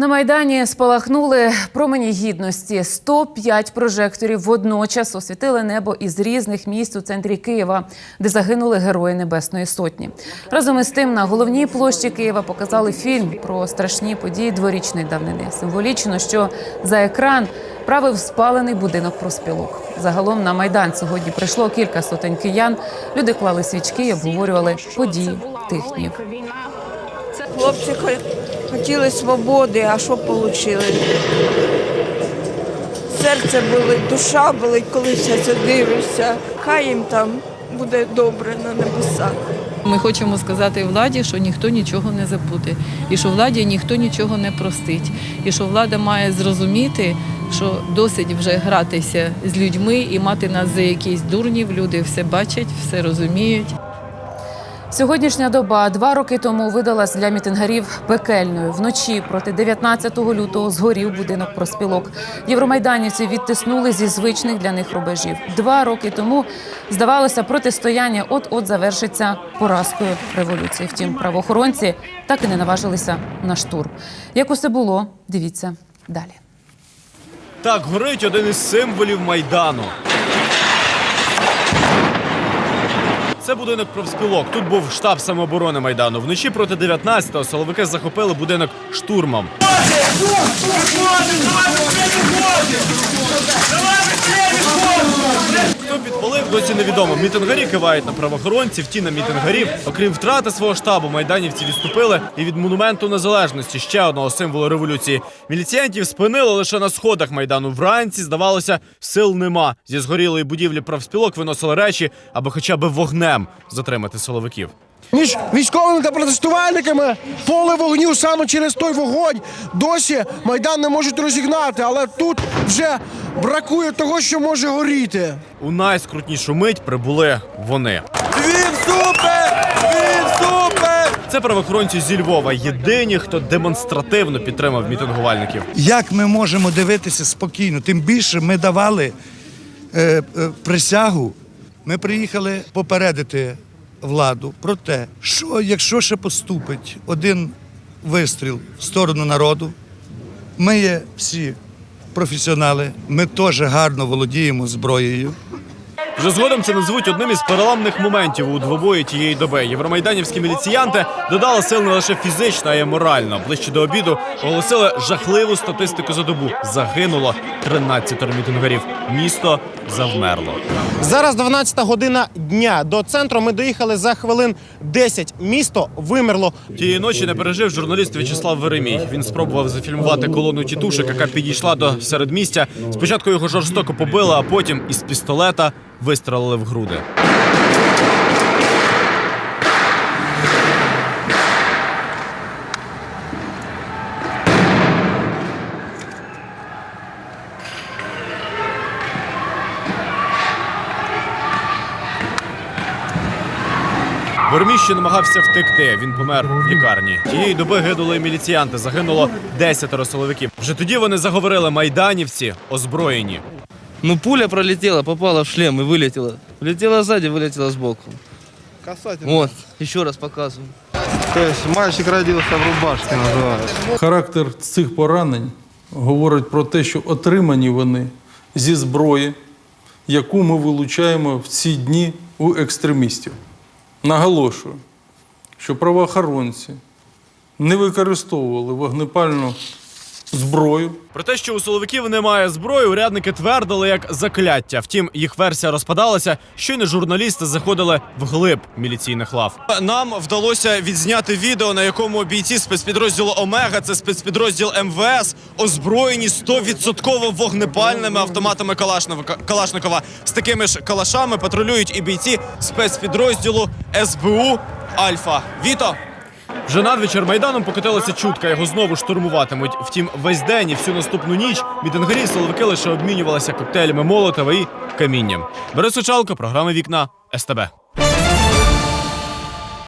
На майдані спалахнули промені гідності. 105 прожекторів водночас освітили небо із різних міст у центрі Києва, де загинули герої Небесної Сотні. Разом із тим на головній площі Києва показали фільм про страшні події дворічної давнини. Символічно, що за екран правив спалений будинок проспілок. Загалом на майдан сьогодні прийшло кілька сотень киян. Люди клали свічки і обговорювали події тих днів. Хлопці хотіли свободи, а що отримали? Серце болить, душа болить, коли все це дивишся. Хай їм там буде добре на небесах. Ми хочемо сказати владі, що ніхто нічого не забуде, і що владі ніхто нічого не простить, і що влада має зрозуміти, що досить вже гратися з людьми і мати нас за якісь дурнів. Люди все бачать, все розуміють. Сьогоднішня доба два роки тому видалась для мітингарів пекельною. Вночі проти 19 лютого згорів будинок проспілок. Євромайданівці відтиснули зі звичних для них рубежів. Два роки тому здавалося, протистояння от-от завершиться поразкою революції. Втім, правоохоронці так і не наважилися на штурм. Як усе було, дивіться далі. Так горить один із символів майдану. Це будинок профспілок. Тут був штаб самооборони майдану. Вночі проти 19-го силовики захопили будинок штурмом. Досі невідомо. Мітингарі кивають на правоохоронців, ті на мітингарів. Окрім втрати свого штабу, майданівці відступили і від монументу незалежності, ще одного символу революції. Міліціянтів спинили лише на сходах майдану. Вранці здавалося, сил нема. Зі згорілої будівлі правспілок виносили речі, аби хоча б вогнем затримати силовиків. між військовими та протестувальниками поле вогню саме через той вогонь досі майдан не можуть розігнати, але тут вже бракує того, що може горіти. У найскрутнішу мить прибули вони. Він супер! Він супер! Це правоохоронці зі Львова, єдині, хто демонстративно підтримав мітингувальників. Як ми можемо дивитися спокійно? Тим більше ми давали е, е, присягу. Ми приїхали попередити владу про те, що якщо ще поступить один вистріл в сторону народу, ми є всі професіонали, ми теж гарно володіємо зброєю. Вже згодом це назвуть одним із переламних моментів у двобої тієї доби. Євромайданівські міліціянти додали сил не лише фізично, а й морально. Ближче до обіду оголосили жахливу статистику за добу. Загинуло 13 мітингарів. Місто завмерло. Зараз 12 година дня. До центру ми доїхали за хвилин 10. Місто вимерло. Тієї ночі не пережив журналіст В'ячеслав Веремій. Він спробував зафільмувати колону тітушек, яка підійшла до середмістя. Спочатку його жорстоко побили, а потім із пістолета вистрелили в груди. Вермій ще намагався втекти. Він помер в лікарні. Тієї доби гинули міліціянти. Загинуло 10 силовиків. Вже тоді вони заговорили майданівці озброєні. Ну, пуля пролетела, попала в шлем и вылетела. Влетела сзади, вылетела сбоку. Вот, еще раз показываю. То есть мальчик родился в рубашке, называется. Характер цих поранень говорить про те, що отримані вони зі зброї, яку ми вилучаємо в ці дні у екстремістів. Наголошую, що правоохоронці не використовували вогнепальну зброю. Про те, що у силовиків немає зброї, урядники твердили як закляття. Втім, їх версія розпадалася. Щойно журналісти заходили вглиб міліційних лав. Нам вдалося відзняти відео, на якому бійці спецпідрозділу Омега, це спецпідрозділ МВС, озброєні 100% вогнепальними автоматами Калашникова. З такими ж калашами патрулюють і бійці спецпідрозділу СБУ Альфа. Віто! Вже надвечір майданом покатилася чутка, його знову штурмуватимуть. Втім, весь день і всю наступну ніч мітингарі і силовики лише обмінювалися коктейлями Молотова і камінням. Борис Сучалко, програма Вікна СТБ.